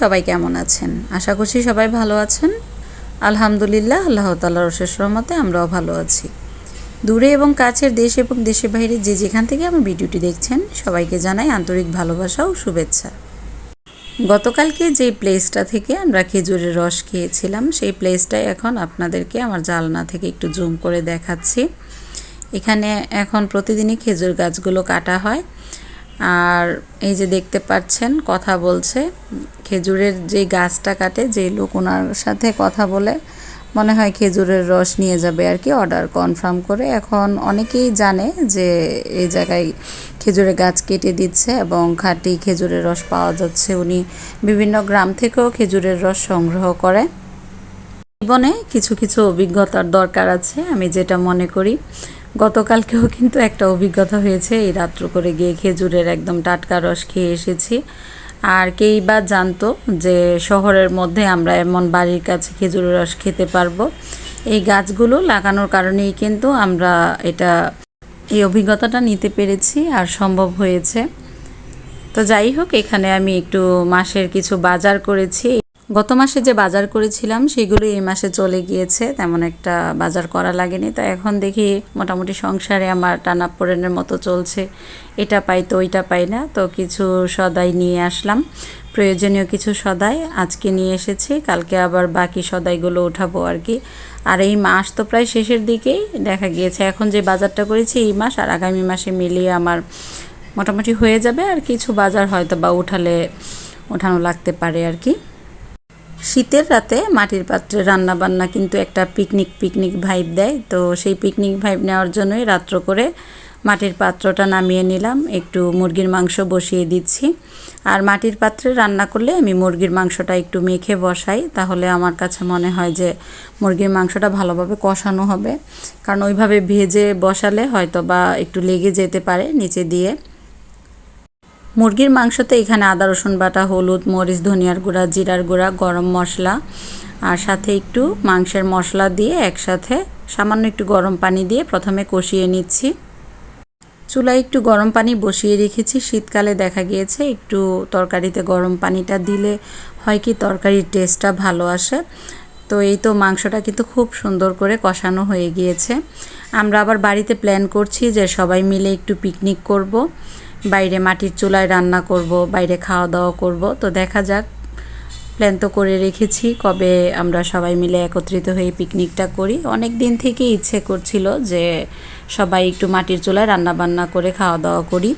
সবাই কেমন আছেন? আশা করছি সবাই ভালো আছেন। আলহামদুলিল্লাহ, আল্লাহ তাল্লাহ রশেষ রহমতে আমরাও ভালো আছি। দূরে এবং কাছের দেশ এবং দেশের বাইরে যে যেখান থেকে আমার ভিডিওটি দেখছেন, সবাইকে জানাই আন্তরিক ভালোবাসা ও শুভেচ্ছা। গতকালকে যে প্লেসটা থেকে আমরা খেজুরের রস খেয়েছিলাম, সেই প্লেসটাই এখন আপনাদেরকে আমার জালনা থেকে একটু জুম করে দেখাচ্ছি। এখানে এখন প্রতিদিনই খেজুর গাছগুলো কাটা হয়। আর এই যে দেখতে পাচ্ছেন, কথা বলছে। খেজুরের যে গাছটা কাটে, যে লোক ওনার সাথে কথা বলে, মনে হয় খেজুরের রস নিয়ে যাবে আর কি অর্ডার কনফার্ম করে। এখন অনেকেই জানে যে এই জায়গায় খেজুরের গাছ কেটে দিচ্ছে এবং খাঁটি খেজুরের রস পাওয়া যাচ্ছে। উনি বিভিন্ন গ্রাম থেকেও খেজুরের রস সংগ্রহ করে। জীবনে কিছু কিছু অভিজ্ঞতার দরকার আছে, আমি যেটা মনে করি। গতকালকেও কিন্তু একটা অভিজ্ঞতা হয়েছে। এই রাত্র করে গিয়ে খেজুরের একদম টাটকা রস খেয়ে এসেছি। আর কেই বা জানতো যে শহরের মধ্যে আমরা এমন বাড়ির কাছে খেজুরের রস খেতে পারব। এই গাছগুলো লাগানোর কারণেই কিন্তু আমরা এটা, এই অভিজ্ঞতাটা নিতে পেরেছি আর সম্ভব হয়েছে। তো যাই হোক, এখানে আমি একটু মাসের কিছু বাজার করেছি। গত মাসে যে বাজার করেছিলাম, সেগুলো এই মাসে চলে গিয়েছে। তেমন একটা বাজার করা লাগেনি। তো এখন দেখি মোটামুটি সংসারে আমার টানা পোড়েনের মতো চলছে। এটা পাই তো ওইটা পাই না। তো কিছু সদাই নিয়ে আসলাম। প্রয়োজনীয় কিছু সদাই আজকে নিয়ে এসেছি। কালকে আবার বাকি সদাইগুলো উঠাবো আর কি। আর এই মাস তো প্রায় শেষের দিকেই দেখা গিয়েছে। এখন যে বাজারটা করেছি এই মাস আর আগামী মাসে মিলিয়ে আমার মোটামুটি হয়ে যাবে। আর কিছু বাজার হয়তো বা উঠালে ওঠানো লাগতে পারে আর কি। শীতের রাতে মাটির পাত্রে রান্না বান্না কিন্তু একটা পিকনিক পিকনিক ভাইব দেয়। তো সেই পিকনিক ভাইব নেওয়ার জন্যই রাত্র করে মাটির পাত্রটা নামিয়ে নিলাম। একটু মুরগির মাংস বসিয়ে দিচ্ছি। আর মাটির পাত্রে রান্না করলে আমি মুরগির মাংসটা একটু মেখে বসাই, তাহলে আমার কাছে মনে হয় যে মুরগির মাংসটা ভালোভাবে কষানো হবে। কারণ ওইভাবে ভেজে বসালে হয়তো বা একটু লেগে যেতে পারে নিচে দিয়ে। মুরগির মাংসতে এখানে আদা, রসুন বাটা, হলুদ, মরিচ, ধনিয়ার গুঁড়া, জিরার গুঁড়া, গরম মশলা আর সাথে একটু মাংসের মশলা দিয়ে একসাথে সামান্য একটু গরম পানি দিয়ে প্রথমে কষিয়ে নিচ্ছি। চুলায় একটু গরম পানি বসিয়ে রেখেছি। শীতকালে দেখা গিয়েছে একটু তরকারিতে গরম পানিটা দিলে হয় কি তরকারির টেস্টটা ভালো আসে। তো এই তো মাংসটা কিন্তু খুব সুন্দর করে কষানো হয়ে গিয়েছে। আমরা আবার বাড়িতে প্ল্যান করছি যে সবাই মিলে একটু পিকনিক করব। বাইরে মাটির চুলায় রান্না করব, বাইরে খাওয়া দাওয়া করব। তো দেখা যাক প্ল্যান তো করে রেখেছি। কবে আমরা সবাই মিলে একত্রিত হয়ে পিকনিকটা করি। অনেক দিন থেকে ইচ্ছে করছিল যে সবাই একটু মাটির চুলায় রান্না বান্না করে খাওয়া দাওয়া করি।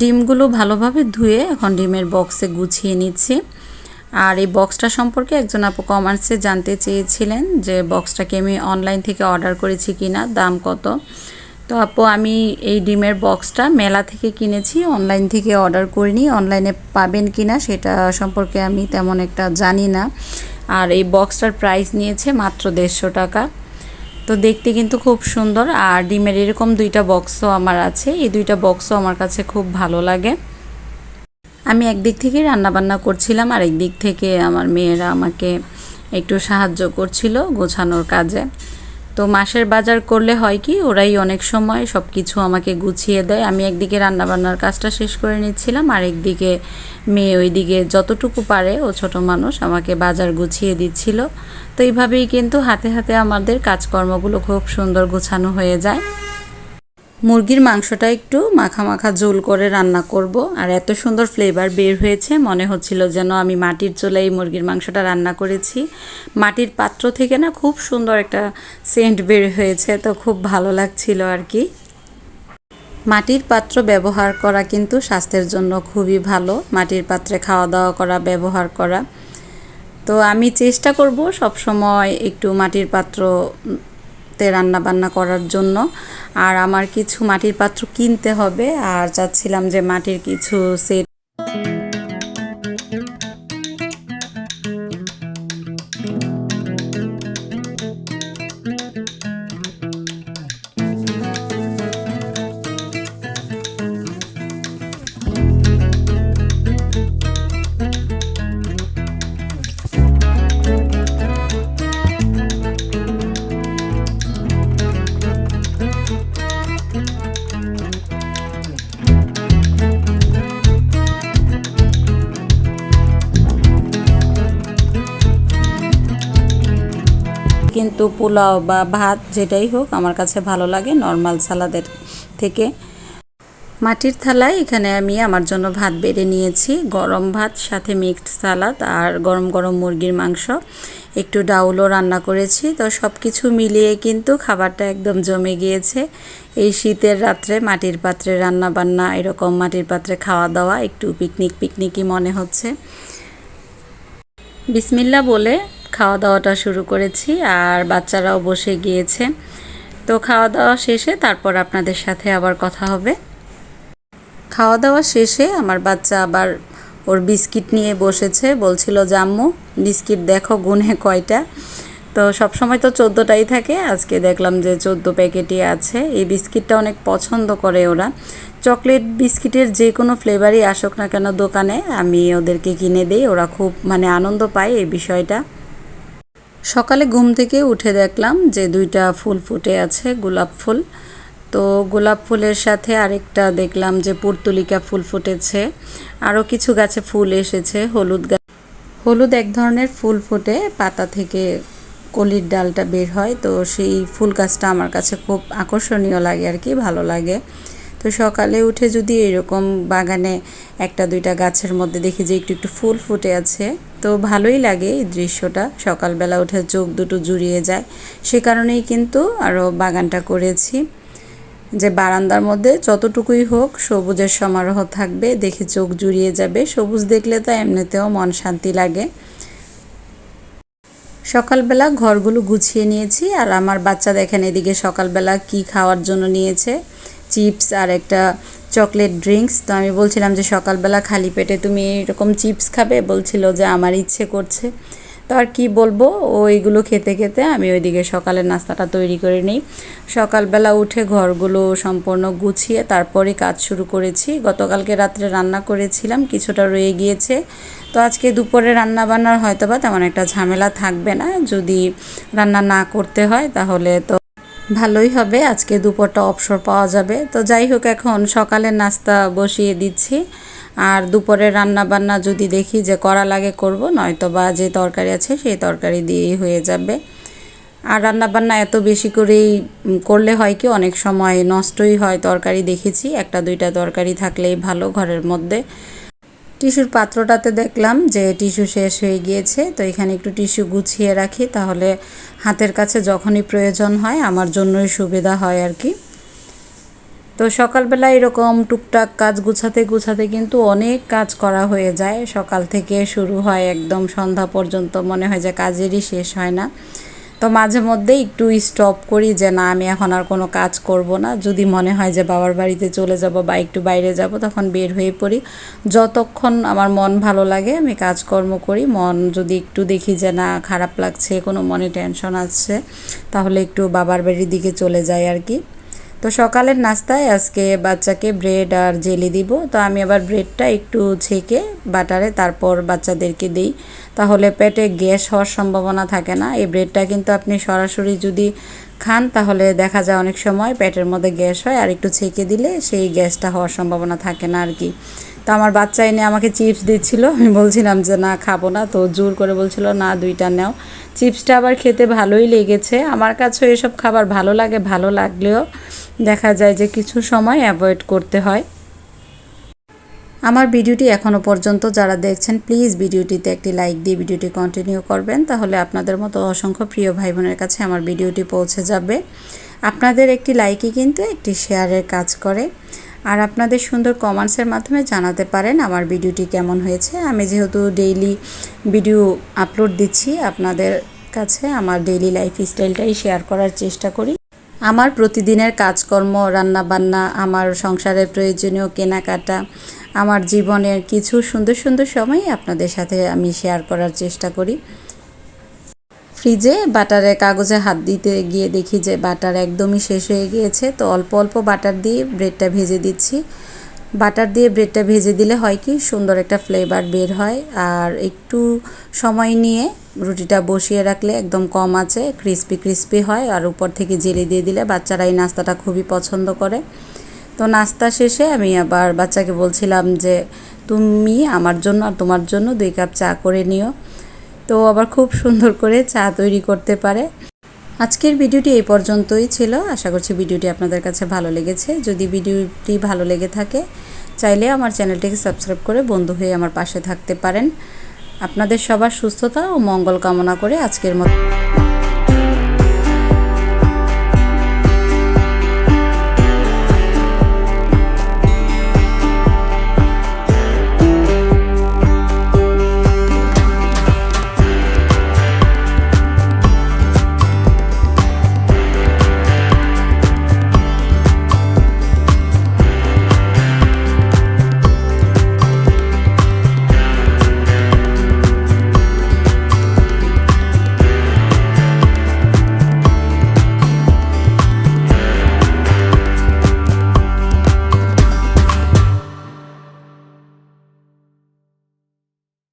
ডিমগুলো ভালোভাবে ধুয়ে এখন ডিমের বক্সে গুছিয়ে নিচ্ছি। আর এই বক্সটা সম্পর্কে একজন আপু কমার্সে জানতে চেয়েছিলেন যে বক্সটাকে আমি অনলাইন থেকে অর্ডার করেছি কিনা, দাম কত। তো আপু, আমি এই ডিমের বক্সটা মেলা থেকে কিনেছি, অনলাইন থেকে অর্ডার করিনি, অনলাইনে পাবেন কি না সেটা সম্পর্কে আমি তেমন একটা জানি না। আর এই বক্সটার প্রাইস নিয়েছে মাত্র দেড়শো টাকা। তো দেখতে কিন্তু খুব সুন্দর, আর ডিমের এরকম দুইটা বক্সও আমার আছে, এই দুইটা বক্সও আমার কাছে খুব ভালো লাগে। আমি একদিক থেকে রান্নাবান্না করছিলাম আর একদিক থেকে আমার মেয়েরা আমাকে একটু সাহায্য করছিল গোছানোর কাজে। তো মাসের বাজার করলে হয় কি, ওরাই অনেক সময় সব কিছু আমাকে গুছিয়ে দেয়। আমি একদিকে রান্নাবান্নার কাজটা শেষ করে নিচ্ছিলাম, আর একদিকে মেয়ে ওইদিকে যতটুকু পারে, ও ছোট মানুষ, আমাকে বাজার গুছিয়ে দিচ্ছিল। তো এইভাবেই কিন্তু হাতে হাতে আমাদের কাজকর্মগুলো খুব সুন্দর গোছানো হয়ে যায়। মুরগির মাংসটা একটু মাখা মাখা ঝোল করে রান্না করব। আর এত সুন্দর ফ্লেভার বের হয়েছে, মনে হচ্ছিল যেন আমি মাটির চুলায় মুরগির মাংসটা রান্না করেছি। মাটির পাত্র থেকে না খুব সুন্দর একটা সেন্ট বের হয়েছে, তো খুব ভালো লাগছিল আর কি। মাটির পাত্র ব্যবহার করা কিন্তু স্বাস্থ্যের জন্য খুবই ভালো, মাটির পাত্রে খাওয়া দাওয়া করা, ব্যবহার করা। তো আমি চেষ্টা করব সব সময় একটু মাটির পাত্র রান্না বান্না করার জন্য। আর আমার কিছু মাটির পাত্র কিনতে হবে। আর চাচ্ছিলাম যে মাটির কিছু সেট কিন্তু পোলাও বা ভাত যেটাই হোক আমার কাছে ভালো লাগে নর্মাল সালাদের থেকে। মাটির থালায় এখানে আমি আমার জন্য ভাত বেড়ে নিয়েছি, গরম ভাত, সাথে মিক্সড সালাদ আর গরম গরম মুরগির মাংস। একটু ডাউলও রান্না করেছি, তো সব কিছু মিলিয়ে কিন্তু খাবারটা একদম জমে গিয়েছে। এই শীতের রাত্রে মাটির পাত্রে রান্না বান্না, এরকম মাটির পাত্রে খাওয়া দাওয়া, একটু পিকনিক পিকনিকই মনে হচ্ছে। বিসমিল্লা বলে খাওয়া দাওয়াটা শুরু করেছি আর বাচ্চারাও বসে গিয়েছে। তো খাওয়া দাওয়া শেষে তারপর আপনাদের সাথে আবার কথা হবে। খাওয়া দাওয়া শেষে আমার বাচ্চা আবার ওর বিস্কিট নিয়ে বসেছে। বলছিল, জাম্মু, বিস্কিট দেখো গুনে কয়টা? তো সব সময় তো চোদ্দোটাই থাকে। আজকে দেখলাম যে চোদ্দ প্যাকেটই আছে। এই বিস্কিটটা অনেক পছন্দ করে ওরা। চকলেট বিস্কিটের যে কোনো ফ্লেভারই আসুক না কেন দোকানে, আমি ওদেরকে কিনে দিই। ওরা খুব মানে আনন্দ পায় এই বিষয়টা। সকালে ঘুম থেকে উঠে দেখলাম যে দুইটা ফুল ফুটে আছে, গোলাপ ফুল। তো গোলাপ ফুলের সাথে আরেকটা দেখলাম যে পুর্তুলিকা ফুল ফুটেছে। আরও কিছু গাছে ফুল এসেছে, হলুদ গাছ হলুদ এক ধরনের ফুল ফুটে, পাতা থেকে কলির ডালটা বের হয়। তো সেই ফুল গাছটা আমার কাছে খুব আকর্ষণীয় লাগে আর কি, ভালো লাগে। তো সকালে উঠে যদি এরকম বাগানে একটা, দুইটা গাছের মধ্যে দেখি যে একটু একটু ফুল ফুটে আছে, তো ভালোই লাগে এই দৃশ্যটা। সকালবেলা উঠে চোখ দুটো জুড়িয়ে যায়। সে কারণেই কিন্তু আরও বাগানটা করেছি। যে বারান্দার মধ্যে যতটুকুই হোক সবুজের সমারোহ থাকবে, দেখে চোখ জুড়িয়ে যাবে। সবুজ দেখলে তো এমনিতেও মন শান্তি লাগে। সকালবেলা ঘরগুলো গুছিয়ে নিয়েছি। আর আমার বাচ্চা দেখেন এদিকে সকালবেলা কি খাওয়ার জন্য নিয়েছে। চিপস আর একটা চকলেট ড্রিঙ্কস। তো আমি বলছিলাম যে সকালবেলা খালি পেটে তুমি এরকম চিপস খাবে? বলছিল যে আমার ইচ্ছে করছে। তো আর কী বলব? ওইগুলো খেতে খেতে আমি ওইদিকে সকালের নাস্তাটা তৈরি করে নিই। সকালবেলা উঠে ঘরগুলো সম্পূর্ণ গুছিয়ে তারপরে কাজ শুরু করেছি। গতকালকে রাত্রে রান্না করেছিলাম, কিছুটা রয়ে গিয়েছে। তো আজকে দুপুরে রান্না বান্নার হয়তো বা তেমন একটা ঝামেলা থাকবে না। যদি রান্না না করতে হয় তাহলে তো ভালোই হবে, আজকে দুপুরটা অবসর পাওয়া যাবে। তো যাই হোক, এখন সকালের নাস্তা বসিয়ে দিচ্ছি। আর দুপুরে রান্না বান্না যদি দেখি যে করা লাগে করব, নয়তো বা যে তরকারি আছে সেই তরকারি দিয়েই হয়ে যাবে। আর রান্না বান্না এত বেশি করেই করলে হয় কি, অনেক সময় নষ্টই হয় তরকারি দেখেছি। একটা দুইটা তরকারি থাকলেই ভালো ঘরের মধ্যে। টিস্যুর পাত্রটাতে দেখলাম যে টিস্যু শেষ হয়ে গিয়েছে, তো এখানে একটু টিস্যু গুছিয়ে রাখি তাহলে হাতের কাছে যখনই প্রয়োজন হয় আমার জন্যই সুবিধা হয় আর কি। তো সকালবেলা এরকম টুকটাক কাজ গুছাতে গুছাতে কিন্তু অনেক কাজ করা হয়ে যায়। সকাল থেকে শুরু হয় একদম সন্ধ্যা পর্যন্ত, মনে হয় যে কাজেরই শেষ হয় না। তো মাঝে মধ্যে একটু স্টপ করি যে না, আমি এখন আর কোনো কাজ করব না। যদি মনে হয় যে বাবার বাড়িতে চলে যাব বা একটু বাইরে যাব, তখন বের হয়ে পড়ি। যতক্ষণ আমার মন ভালো লাগে, আমি কাজকর্ম করি। মন যদি একটু দেখি যে না, খারাপ লাগছে, কোনো মনে টেনশন আছে, তাহলে একটু বাবার বাড়ির দিকে চলে যাই আর কি। তো সকালের নাস্তায় আজকে বাচ্চাকে ব্রেড আর জেলি দিব। তো আমি আবার ব্রেডটা একটু ছেঁকে বাটারে তারপর বাচ্চাদেরকে দিই। তাহলে পেটে গ্যাস হওয়ার সম্ভাবনা থাকে না। এই ব্রেডটা কিন্তু আপনি সরাসরি যদি খান, তাহলে দেখা যায় অনেক সময় পেটের মধ্যে গ্যাস হয় আর একটু ছেঁকে দিলে সেই গ্যাসটা হওয়ার সম্ভাবনা থাকে না আর কি তো আমার বাচ্চা এনে আমাকে চিপস দিচ্ছিল। আমি বলছিলাম যে, না, খাব না। তো জোর করে বলছিল, না, দুইটা নেও। চিপসটা আবার খেতে ভালোই লেগেছে। আমার কাছেও এসব খাবার ভালো লাগে, ভালো লাগলেও দেখা যায় যে কিছু সময় অ্যাভয়েড করতে হয়। আমার ভিডিওটি এখনও পর্যন্ত যারা দেখছেন প্লিজ ভিডিওটিতে একটি লাইক দিয়ে ভিডিওটি কন্টিনিউ করবেন, তাহলে আপনাদের মতো অসংখ্য প্রিয় ভাই বোনের কাছে আমার ভিডিওটি পৌঁছে যাবে। আপনাদের একটি লাইকই কিন্তু একটি শেয়ারের কাজ করে। আর আপনাদের সুন্দর কমেন্টসের মাধ্যমে জানাতে পারেন আমার ভিডিওটি কেমন হয়েছে। আমি যেহেতু ডেইলি ভিডিও আপলোড দিচ্ছি, আপনাদের কাছে আমার ডেইলি লাইফ স্টাইলটাই শেয়ার করার চেষ্টা করি। আমার প্রতিদিনের কাজকর্ম, রান্নাবান্না, আমার সংসারের প্রয়োজনীয় কেনাকাটা, আমার জীবনের কিছু সুন্দর সুন্দর সময় আপনাদের সাথে আমি শেয়ার করার চেষ্টা করি। ফ্রিজে বাটারে কাগজে হাত দিতে গিয়ে দেখি যে বাটার একদমই শেষ হয়ে গিয়েছে, তো অল্প অল্প বাটার দিয়ে ব্রেডটা ভেজে দিচ্ছি। বাটার দিয়ে ব্রেডটা ভেজে দিলে হয় কি সুন্দর একটা ফ্লেভার বের হয়, আর একটু সময় নিয়ে রুটিটা বসিয়ে রাখলে একদম কম আছে ক্রিস্পি ক্রিস্পি হয় আর উপর থেকে জেলি দিয়ে দিলে বাচ্চারা এই নাস্তাটা খুবই পছন্দ করে। তো নাস্তা শেষে আমি আবার বাচ্চাকে বলছিলাম যে, তুমি আমার জন্য আর তোমার জন্য দুই কাপ চা করে নিও। তো আবার খুব সুন্দর করে চা তৈরি করতে পারে। আজকের ভিডিওটি এই পর্যন্তই ছিল। আশা করছি ভিডিওটি আপনাদের কাছে ভালো লেগেছে। যদি ভিডিওটি ভালো লেগে থাকে, চাইলে আমার চ্যানেলটিকে সাবস্ক্রাইব করে বন্ধু হয়ে আমার পাশে থাকতে পারেন। আপনাদের সবার সুস্থতা ও মঙ্গল কামনা করে আজকের মতো